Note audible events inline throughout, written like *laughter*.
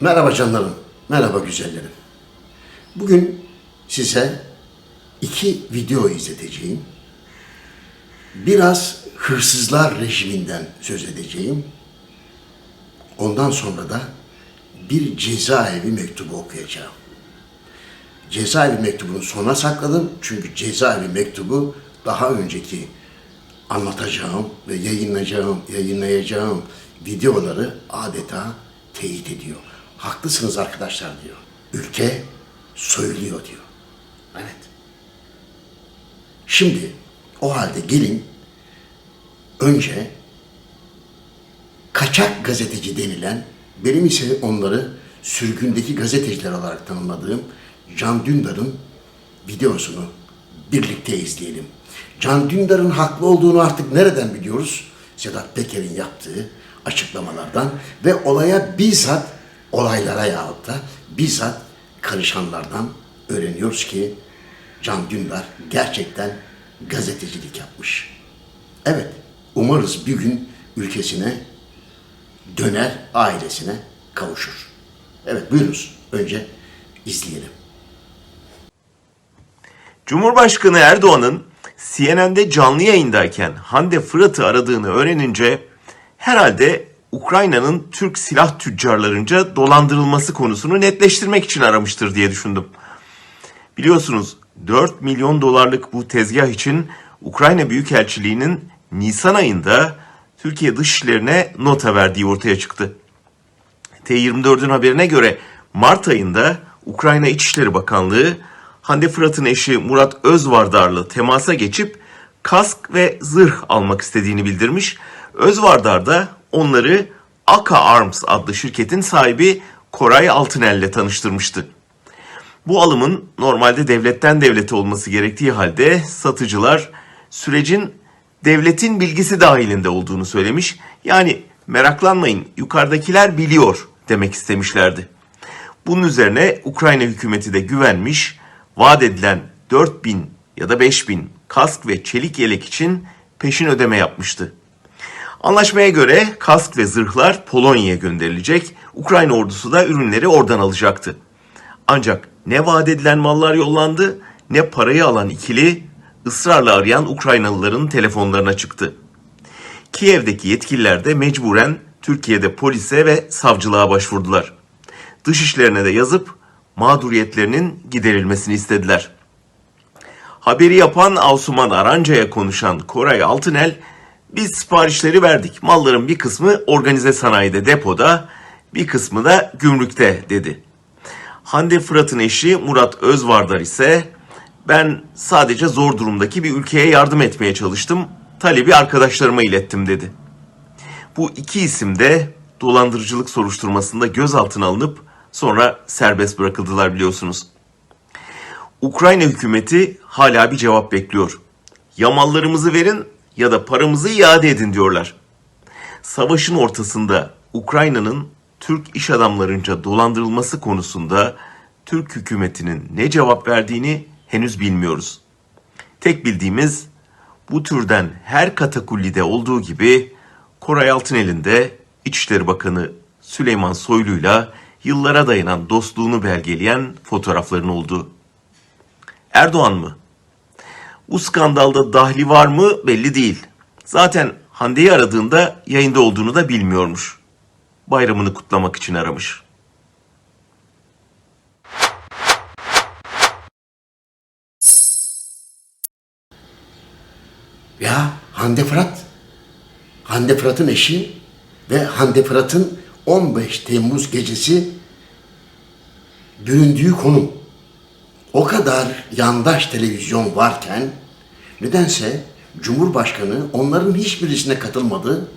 Merhaba canlarım, merhaba güzellerim. Bugün size iki video izleteceğim. Biraz hırsızlar rejiminden söz edeceğim. Ondan sonra da bir cezaevi mektubu okuyacağım. Cezaevi mektubunu sona sakladım çünkü cezaevi mektubu daha önceki anlatacağım ve yayınlayacağım, yayınlayacağım videoları adeta teyit ediyor. Haklısınız arkadaşlar diyor. Ülke soyuluyor diyor. Evet. Şimdi o halde gelin önce kaçak gazeteci denilen benim ise onları sürgündeki gazeteciler olarak tanımladığım Can Dündar'ın videosunu birlikte izleyelim. Can Dündar'ın haklı olduğunu artık nereden biliyoruz? Sedat Peker'in yaptığı açıklamalardan ve olaya bizzat olaylara yahut da bizzat karışanlardan öğreniyoruz ki Can Dündar gerçekten gazetecilik yapmış. Evet, umarız bir gün ülkesine döner, ailesine kavuşur. Evet, buyurunuz. Önce izleyelim. Cumhurbaşkanı Erdoğan'ın CNN'de canlı yayındayken Hande Fırat'ı aradığını öğrenince herhalde Ukrayna'nın Türk silah tüccarlarınca dolandırılması konusunu netleştirmek için aramıştır diye düşündüm. Biliyorsunuz 4 milyon dolarlık bu tezgah için Ukrayna Büyükelçiliği'nin Nisan ayında Türkiye Dışişleri'ne nota verdiği ortaya çıktı. T24'ün haberine göre Mart ayında Ukrayna İçişleri Bakanlığı Hande Fırat'ın eşi Murat Özvardar'la temasa geçip kask ve zırh almak istediğini bildirmiş. Özvardar da onları Aka Arms adlı şirketin sahibi Koray Altınel'le tanıştırmıştı. Bu alımın normalde devletten devlete olması gerektiği halde satıcılar sürecin devletin bilgisi dahilinde olduğunu söylemiş. Yani meraklanmayın yukarıdakiler biliyor demek istemişlerdi. Bunun üzerine Ukrayna hükümeti de güvenmiş, vaat edilen 4000 ya da 5000 kask ve çelik yelek için peşin ödeme yapmıştı. Anlaşmaya göre kask ve zırhlar Polonya'ya gönderilecek, Ukrayna ordusu da ürünleri oradan alacaktı. Ancak ne vaat edilen mallar yollandı ne parayı alan ikili ısrarla arayan Ukraynalıların telefonlarına çıktı. Kiev'deki yetkililer de mecburen Türkiye'de polise ve savcılığa başvurdular. Dışişlerine de yazıp mağduriyetlerinin giderilmesini istediler. Haberi yapan Asuman Aranca'ya konuşan Koray Altınel, biz siparişleri verdik. Malların bir kısmı organize sanayide depoda, bir kısmı da gümrükte dedi. Hande Fırat'ın eşi Murat Özvardar ise ben sadece zor durumdaki bir ülkeye yardım etmeye çalıştım. Talebi arkadaşlarıma ilettim dedi. Bu iki isim de dolandırıcılık soruşturmasında gözaltına alınıp sonra serbest bırakıldılar biliyorsunuz. Ukrayna hükümeti hala bir cevap bekliyor. Ya mallarımızı verin ya da paramızı iade edin diyorlar. Savaşın ortasında Ukrayna'nın Türk iş adamlarınca dolandırılması konusunda Türk hükümetinin ne cevap verdiğini henüz bilmiyoruz. Tek bildiğimiz bu türden her katakullide olduğu gibi Koray Altınel'in de İçişleri Bakanı Süleyman Soylu'yla yıllara dayanan dostluğunu belgeleyen fotoğrafların olduğu. Erdoğan mı? Bu skandalda dahli var mı belli değil. Zaten Hande'yi aradığında yayında olduğunu da bilmiyormuş. Bayramını kutlamak için aramış. Ya Hande Fırat, Hande Fırat'ın eşi ve Hande Fırat'ın 15 Temmuz gecesi büründüğü konum. O kadar yandaş televizyon varken nedense Cumhurbaşkanı onların hiçbirisine katılmadı.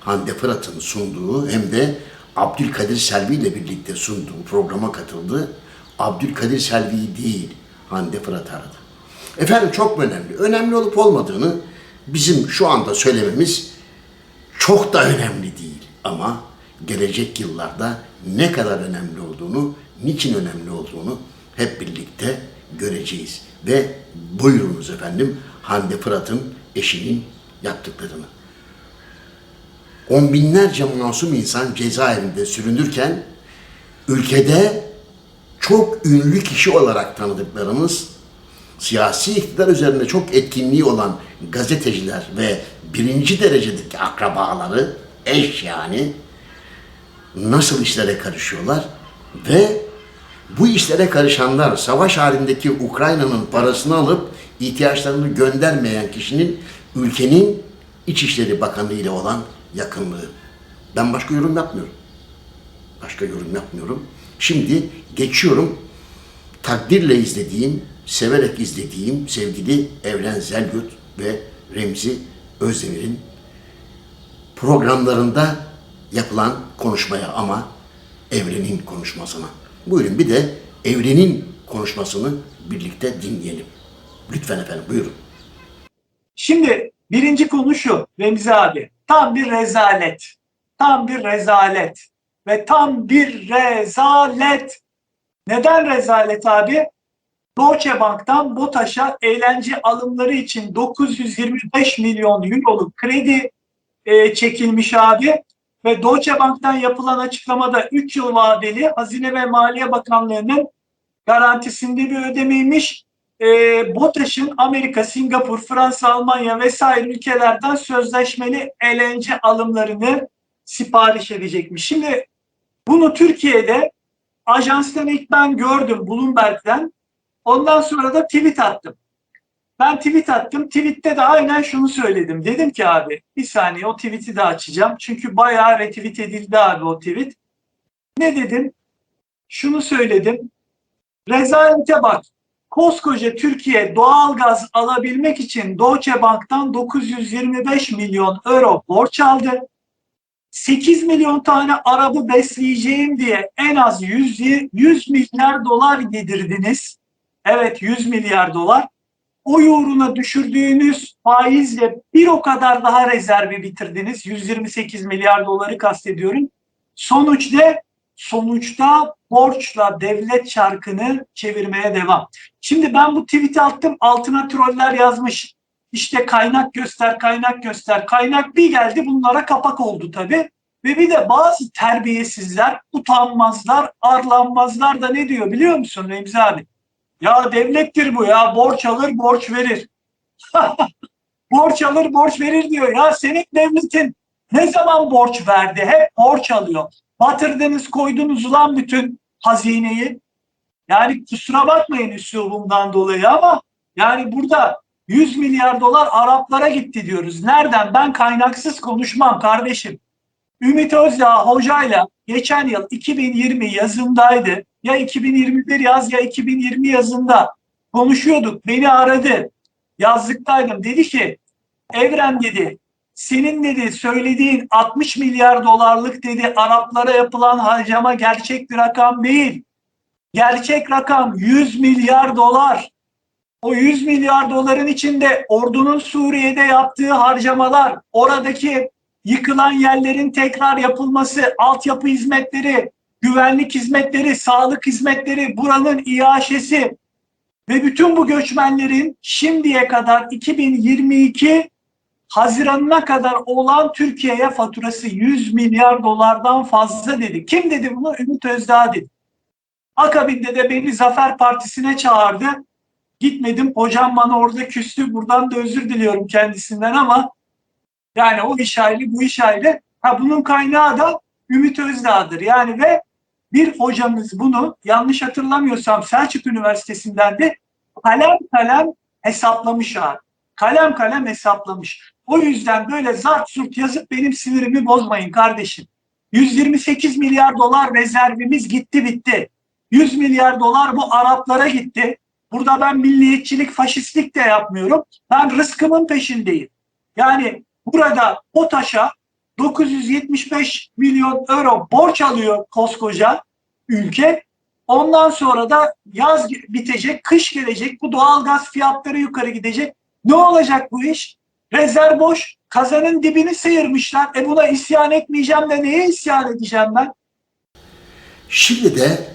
Hande Fırat'ın sunduğu hem de Abdülkadir Selvi ile birlikte sunduğu programa katıldı. Abdülkadir Selvi'yi değil Hande Fırat aradı. Efendim çok önemli? Önemli olup olmadığını bizim şu anda söylememiz çok da önemli değil. Ama gelecek yıllarda ne kadar önemli olduğunu, niçin önemli olduğunu hep birlikte göreceğiz. Ve buyurunuz efendim Hande Fırat'ın eşinin yaptıklarını. On binlerce masum insan cezaevinde sürünürken ülkede çok ünlü kişi olarak tanıdıklarımız, siyasi iktidar üzerinde çok etkinliği olan gazeteciler ve birinci derecedeki akrabaları, eş yani, nasıl işlere karışıyorlar ve bu işlere karışanlar savaş halindeki Ukrayna'nın parasını alıp ihtiyaçlarını göndermeyen kişinin ülkenin İçişleri Bakanı ile olan yakınlığı. Ben başka yorum yapmıyorum. Başka yorum yapmıyorum. Şimdi geçiyorum takdirle izlediğim, severek izlediğim sevgili Evren Zelgut ve Remzi Özdemir'in programlarında yapılan konuşmaya ama Evren'in konuşmasına. Buyurun bir de Evren'in konuşmasını birlikte dinleyelim. Lütfen efendim buyurun. Şimdi birinci konu şu Remzi abi. Tam bir rezalet. Tam bir rezalet. Ve tam bir rezalet. Neden rezalet abi? Deutsche Bank'tan BOTAŞ'a eğlence alımları için 925 milyon euroluk kredi e, çekilmiş abi. Ve Deutsche Bank'tan yapılan açıklamada 3 yıl vadeli Hazine ve Maliye Bakanlığı'nın garantisinde bir ödemeymiş. E, BOTAŞ'ın Amerika, Singapur, Fransa, Almanya vesaire ülkelerden sözleşmeli eğlence alımlarını sipariş edecekmiş. Şimdi bunu Türkiye'de ajanstan ilk ben gördüm Bloomberg'den. Ondan sonra da tweet attım. Ben tweet attım. Tweette de aynen şunu söyledim. Dedim ki abi bir saniye o tweet'i de açacağım. Çünkü bayağı retweet edildi abi o tweet. Ne dedim? Şunu söyledim. Rezalete bak. Koskoca Türkiye doğalgaz alabilmek için Deutsche Bank'tan 925 milyon euro borç aldı. 8 milyon tane arabı besleyeceğim diye en az 100, 100 milyar dolar yedirdiniz. Evet 100 milyar dolar. O uğruna düşürdüğünüz faizle bir o kadar daha rezervi bitirdiniz. 128 milyar doları kastediyorum. Sonuç ne? Sonuçta borçla devlet çarkını çevirmeye devam. Şimdi ben bu tweet'i attım. Altına troller yazmış. İşte kaynak göster, kaynak göster. Kaynak bir geldi bunlara kapak oldu tabii. Ve bir de bazı terbiyesizler, utanmazlar, arlanmazlar da ne diyor biliyor musun Remzi abi? Ya devlettir bu ya borç alır borç verir. *laughs* borç alır borç verir diyor. Ya senin devletin ne zaman borç verdi? Hep borç alıyor. Batırdınız koydunuz ulan bütün hazineyi. Yani kusura bakmayın üslubumdan dolayı ama yani burada 100 milyar dolar Araplara gitti diyoruz. Nereden? Ben kaynaksız konuşmam kardeşim. Ümit Özdağ hocayla geçen yıl 2020 yazındaydı. Ya 2021 yaz ya 2020 yazında konuşuyorduk. Beni aradı. Yazlıktaydım. Dedi ki Evren dedi senin dedi söylediğin 60 milyar dolarlık dedi Araplara yapılan harcama gerçek bir rakam değil. Gerçek rakam 100 milyar dolar. O 100 milyar doların içinde ordunun Suriye'de yaptığı harcamalar, oradaki yıkılan yerlerin tekrar yapılması, altyapı hizmetleri, güvenlik hizmetleri, sağlık hizmetleri, buranın iaşesi ve bütün bu göçmenlerin şimdiye kadar 2022 Haziranına kadar olan Türkiye'ye faturası 100 milyar dolardan fazla dedi. Kim dedi bunu? Ümit Özdağ dedi. Akabinde de beni Zafer Partisi'ne çağırdı. Gitmedim. Hocam bana orada küstü. Buradan da özür diliyorum kendisinden ama yani o iş ayrı, bu iş ayrı. Ha bunun kaynağı da Ümit Özdağ'dır. Yani ve bir hocamız bunu yanlış hatırlamıyorsam Selçuk Üniversitesi'nden de kalem kalem hesaplamış abi. Kalem kalem hesaplamış. O yüzden böyle zart surt yazıp benim sinirimi bozmayın kardeşim. 128 milyar dolar rezervimiz gitti bitti. 100 milyar dolar bu Araplara gitti. Burada ben milliyetçilik, faşistlik de yapmıyorum. Ben rızkımın peşindeyim. Yani burada BOTAŞ'a 975 milyon euro borç alıyor koskoca ülke. Ondan sonra da yaz bitecek, kış gelecek, bu doğal gaz fiyatları yukarı gidecek. Ne olacak bu iş? Rezerv boş, kazanın dibini sıyırmışlar. E buna isyan etmeyeceğim de neye isyan edeceğim ben? Şimdi de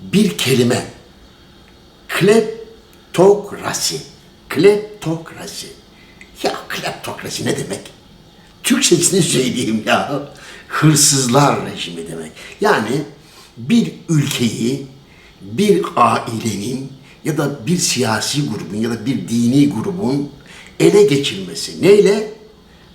bir kelime. Kleptokrasi. Kleptokrasi. Ya kleptokrasi ne demek? Türkçesini söyleyeyim ya. Hırsızlar rejimi demek. Yani bir ülkeyi bir ailenin ya da bir siyasi grubun ya da bir dini grubun ele geçirmesi. Neyle?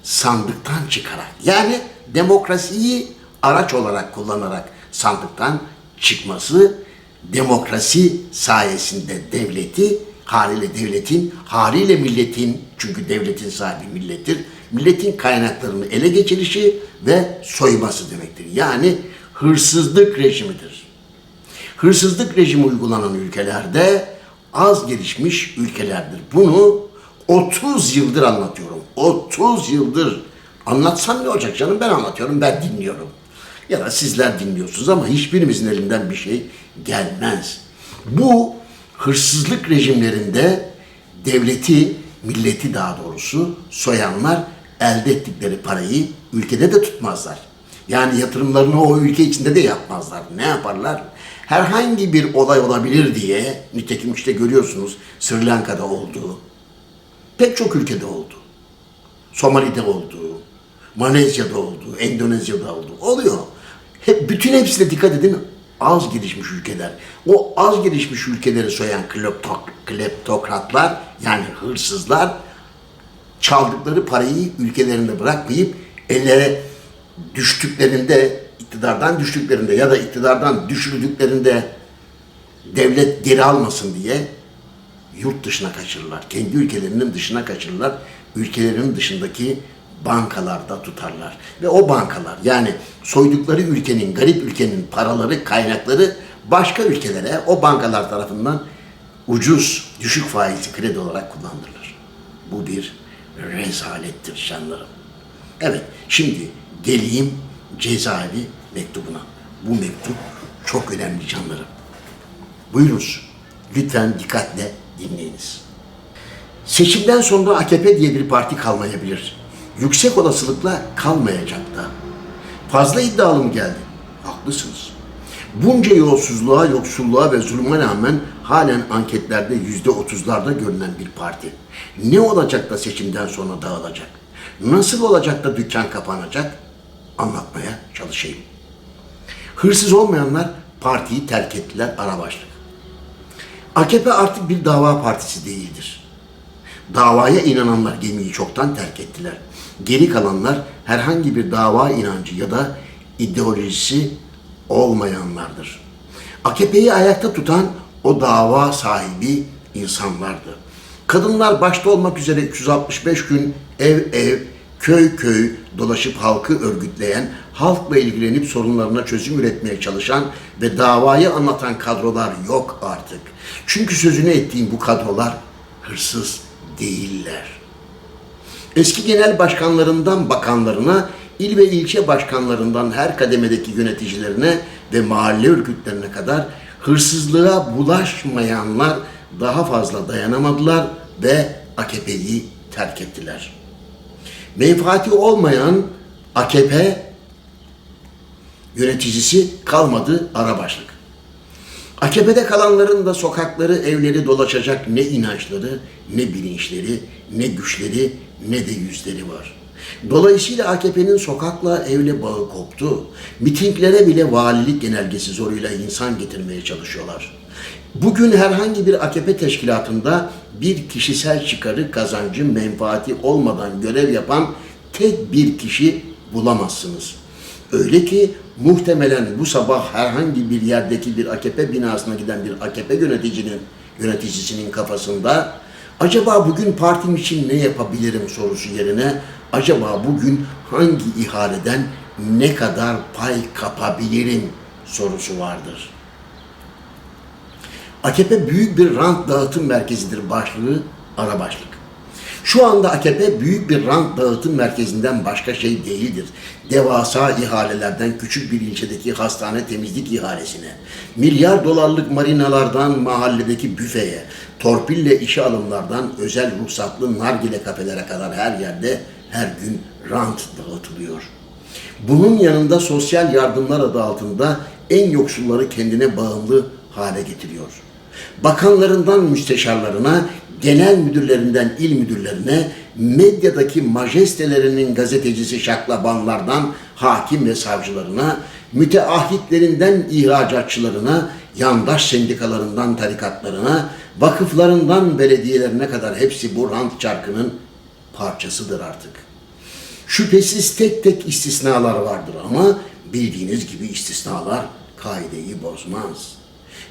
Sandıktan çıkarak. Yani demokrasiyi araç olarak kullanarak sandıktan çıkması demokrasi sayesinde devleti haliyle devletin, haliyle milletin çünkü devletin sahibi millettir. Milletin kaynaklarını ele geçirişi ve soyması demektir. Yani hırsızlık rejimidir. Hırsızlık rejimi uygulanan ülkelerde az gelişmiş ülkelerdir. Bunu 30 yıldır anlatıyorum. 30 yıldır. Anlatsam ne olacak canım? Ben anlatıyorum, ben dinliyorum. Ya da sizler dinliyorsunuz ama hiçbirimizin elinden bir şey gelmez. Bu hırsızlık rejimlerinde devleti, milleti daha doğrusu soyanlar elde ettikleri parayı ülkede de tutmazlar. Yani yatırımlarını o ülke içinde de yapmazlar. Ne yaparlar? Herhangi bir olay olabilir diye, nitekim işte görüyorsunuz Sri Lanka'da oldu, pek çok ülkede oldu. Somali'de oldu, Malezya'da oldu, Endonezya'da oldu. Oluyor. Hep, bütün hepsine dikkat edin az gelişmiş ülkeler. O az gelişmiş ülkeleri soyan kleptok, kleptokratlar yani hırsızlar çaldıkları parayı ülkelerinde bırakmayıp ellere düştüklerinde, iktidardan düştüklerinde ya da iktidardan düşürdüklerinde devlet geri almasın diye yurt dışına kaçırırlar. Kendi ülkelerinin dışına kaçırırlar. Ülkelerinin dışındaki bankalarda tutarlar. Ve o bankalar yani soydukları ülkenin, garip ülkenin paraları, kaynakları başka ülkelere o bankalar tarafından ucuz, düşük faizli kredi olarak kullandırılır. Bu bir rezalettir şanlarım. Evet, şimdi geleyim cezaevi mektubuna. Bu mektup çok önemli canlarım. Buyurunuz. Lütfen dikkatle dinleyiniz. Seçimden sonra AKP diye bir parti kalmayabilir. Yüksek olasılıkla kalmayacak da. Fazla iddialı mı geldi? Haklısınız. Bunca yolsuzluğa, yoksulluğa ve zulme rağmen halen anketlerde yüzde otuzlarda görünen bir parti. Ne olacak da seçimden sonra dağılacak? Nasıl olacak da dükkan kapanacak? Anlatmaya çalışayım. Hırsız olmayanlar partiyi terk ettiler ara başlık. AKP artık bir dava partisi değildir. Davaya inananlar gemiyi çoktan terk ettiler. Geri kalanlar herhangi bir dava inancı ya da ideolojisi olmayanlardır. AKP'yi ayakta tutan o dava sahibi insanlardı. Kadınlar başta olmak üzere 365 gün ev ev, köy köy dolaşıp halkı örgütleyen, halkla ilgilenip sorunlarına çözüm üretmeye çalışan ve davayı anlatan kadrolar yok artık. Çünkü sözünü ettiğim bu kadrolar hırsız değiller. Eski genel başkanlarından bakanlarına, il ve ilçe başkanlarından her kademedeki yöneticilerine ve mahalle örgütlerine kadar hırsızlığa bulaşmayanlar daha fazla dayanamadılar ve AKP'yi terk ettiler. Menfaati olmayan AKP yöneticisi kalmadı ara başlık. AKP'de kalanların da sokakları, evleri dolaşacak ne inançları, ne bilinçleri, ne güçleri, ne de yüzleri var. Dolayısıyla AKP'nin sokakla evle bağı koptu. Mitinglere bile valilik genelgesi zoruyla insan getirmeye çalışıyorlar. Bugün herhangi bir AKP teşkilatında bir kişisel çıkarı, kazancı, menfaati olmadan görev yapan tek bir kişi bulamazsınız. Öyle ki muhtemelen bu sabah herhangi bir yerdeki bir AKP binasına giden bir AKP yöneticinin yöneticisinin kafasında acaba bugün partim için ne yapabilirim sorusu yerine acaba bugün hangi ihaleden ne kadar pay kapabilirim sorusu vardır. AKP büyük bir rant dağıtım merkezidir başlığı ara başlık. Şu anda AKP büyük bir rant dağıtım merkezinden başka şey değildir. Devasa ihalelerden küçük bir ilçedeki hastane temizlik ihalesine, milyar dolarlık marinalardan mahalledeki büfeye, torpille işe alımlardan özel ruhsatlı nargile kafelere kadar her yerde her gün rant dağıtılıyor. Bunun yanında sosyal yardımlar adı altında en yoksulları kendine bağımlı hale getiriyor. Bakanlarından müsteşarlarına, genel müdürlerinden il müdürlerine, medyadaki majestelerinin gazetecisi şaklabanlardan hakim ve savcılarına, müteahhitlerinden ihracatçılarına, yandaş sendikalarından tarikatlarına, vakıflarından belediyelerine kadar hepsi bu rant çarkının parçasıdır artık. Şüphesiz tek tek istisnalar vardır ama bildiğiniz gibi istisnalar kaideyi bozmaz.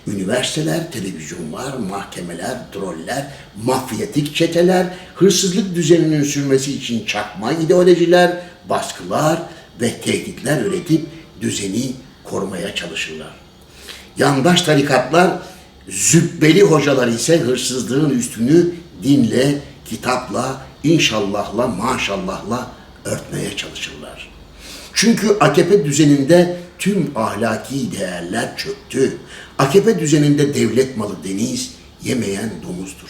Üniversiteler, televizyonlar, mahkemeler, troller, mafyatik çeteler, hırsızlık düzeninin sürmesi için çakma ideolojiler, baskılar ve tehditler üretip düzeni korumaya çalışırlar. Yandaş tarikatlar, zübbeli hocalar ise hırsızlığın üstünü dinle, kitapla, inşallahla, maşallahla örtmeye çalışırlar. Çünkü AKP düzeninde tüm ahlaki değerler çöktü. AKP düzeninde devlet malı deniz, yemeyen domuzdur.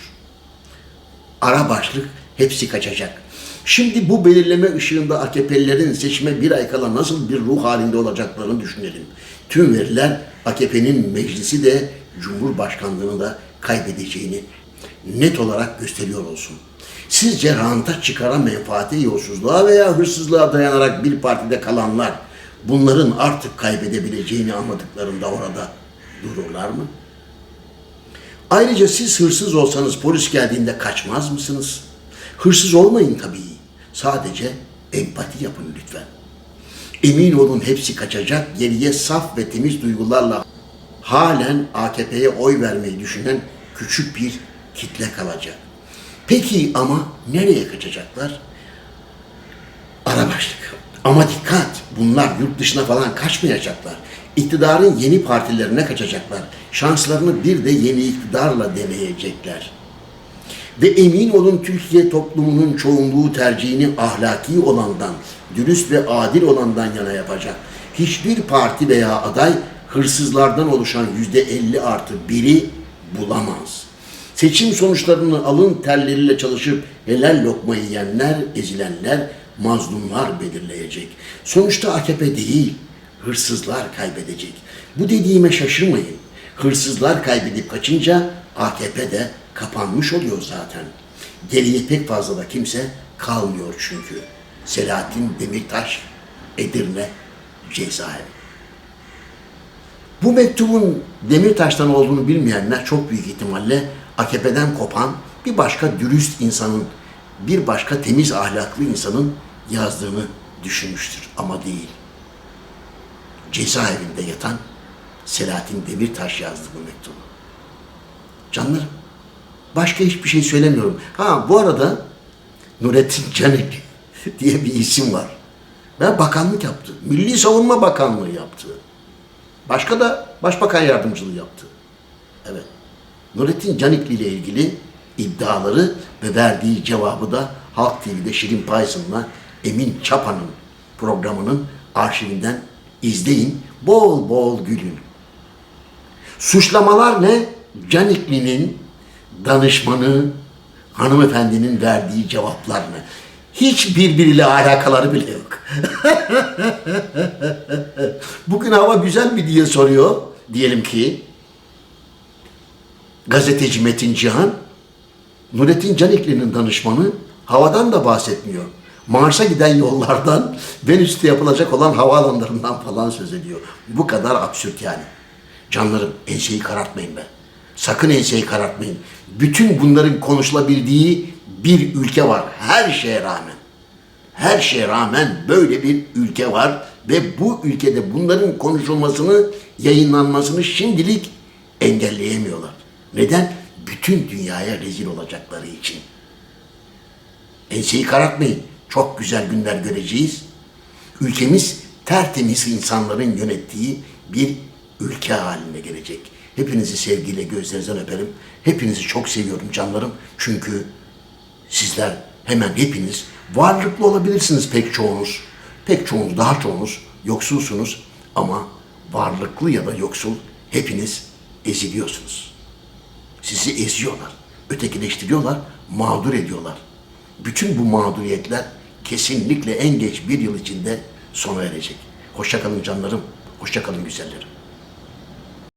Ara başlık hepsi kaçacak. Şimdi bu belirleme ışığında AKP'lilerin seçime bir ay kala nasıl bir ruh halinde olacaklarını düşünelim. Tüm veriler AKP'nin meclisi de Cumhurbaşkanlığını da kaybedeceğini net olarak gösteriyor olsun. Sizce ranta çıkara menfaate yolsuzluğa veya hırsızlığa dayanarak bir partide kalanlar bunların artık kaybedebileceğini anladıklarında orada dururlar mı? Ayrıca siz hırsız olsanız polis geldiğinde kaçmaz mısınız? Hırsız olmayın tabii. Sadece empati yapın lütfen. Emin olun hepsi kaçacak, geriye saf ve temiz duygularla halen AKP'ye oy vermeyi düşünen küçük bir kitle kalacak. Peki ama nereye kaçacaklar? Ara başlık. Ama dikkat, bunlar yurt dışına falan kaçmayacaklar. İktidarın yeni partilerine kaçacaklar. Şanslarını bir de yeni iktidarla deneyecekler. Ve emin olun Türkiye toplumunun çoğunluğu tercihini ahlaki olandan, dürüst ve adil olandan yana yapacak. Hiçbir parti veya aday hırsızlardan oluşan yüzde elli artı biri bulamaz. Seçim sonuçlarını alın terleriyle çalışıp helal lokma yiyenler, ezilenler, mazlumlar belirleyecek. Sonuçta AKP değil, hırsızlar kaybedecek. Bu dediğime şaşırmayın. Hırsızlar kaybedip kaçınca AKP de kapanmış oluyor zaten. Geriye pek fazla da kimse kalmıyor çünkü. Selahattin Demirtaş, Edirne, cezaevi. Bu mektubun Demirtaş'tan olduğunu bilmeyenler çok büyük ihtimalle AKP'den kopan bir başka dürüst insanın, bir başka temiz ahlaklı insanın yazdığını düşünmüştür ama değil. Cezaevinde yatan Selahattin Demirtaş yazdı bu mektubu. Canlarım, başka hiçbir şey söylemiyorum. Ha bu arada Nurettin Canik *laughs* diye bir isim var. Ve bakanlık yaptı. Milli Savunma Bakanlığı yaptı. Başka da başbakan yardımcılığı yaptı. Evet. Nurettin Canikli ile ilgili iddiaları ve verdiği cevabı da Halk TV'de Şirin Payson'la Emin Çapa'nın programının arşivinden izleyin. Bol bol gülün. Suçlamalar ne? Canikli'nin danışmanı hanımefendinin verdiği cevaplar ne? Hiç birbiriyle alakaları bile yok. *laughs* Bugün hava güzel mi diye soruyor. Diyelim ki gazeteci Metin Cihan, Nurettin Canikli'nin danışmanı havadan da bahsetmiyor. Mars'a giden yollardan, *laughs* Venüs'te yapılacak olan havaalanlarından falan söz ediyor. Bu kadar absürt yani. Canlarım enseyi karartmayın be. Sakın enseyi karartmayın. Bütün bunların konuşulabildiği bir ülke var her şeye rağmen. Her şeye rağmen böyle bir ülke var ve bu ülkede bunların konuşulmasını, yayınlanmasını şimdilik engelleyemiyorlar. Neden? Bütün dünyaya rezil olacakları için. Enseyi karartmayın. Çok güzel günler göreceğiz. Ülkemiz tertemiz insanların yönettiği bir ülke haline gelecek. Hepinizi sevgiyle gözlerinizden öperim. Hepinizi çok seviyorum canlarım. Çünkü sizler hemen hepiniz varlıklı olabilirsiniz pek çoğunuz. Pek çoğunuz, daha çoğunuz yoksulsunuz ama varlıklı ya da yoksul hepiniz eziliyorsunuz. Sizi eziyorlar, ötekileştiriyorlar, mağdur ediyorlar. Bütün bu mağduriyetler kesinlikle en geç bir yıl içinde sona erecek. Hoşçakalın canlarım, hoşçakalın güzellerim.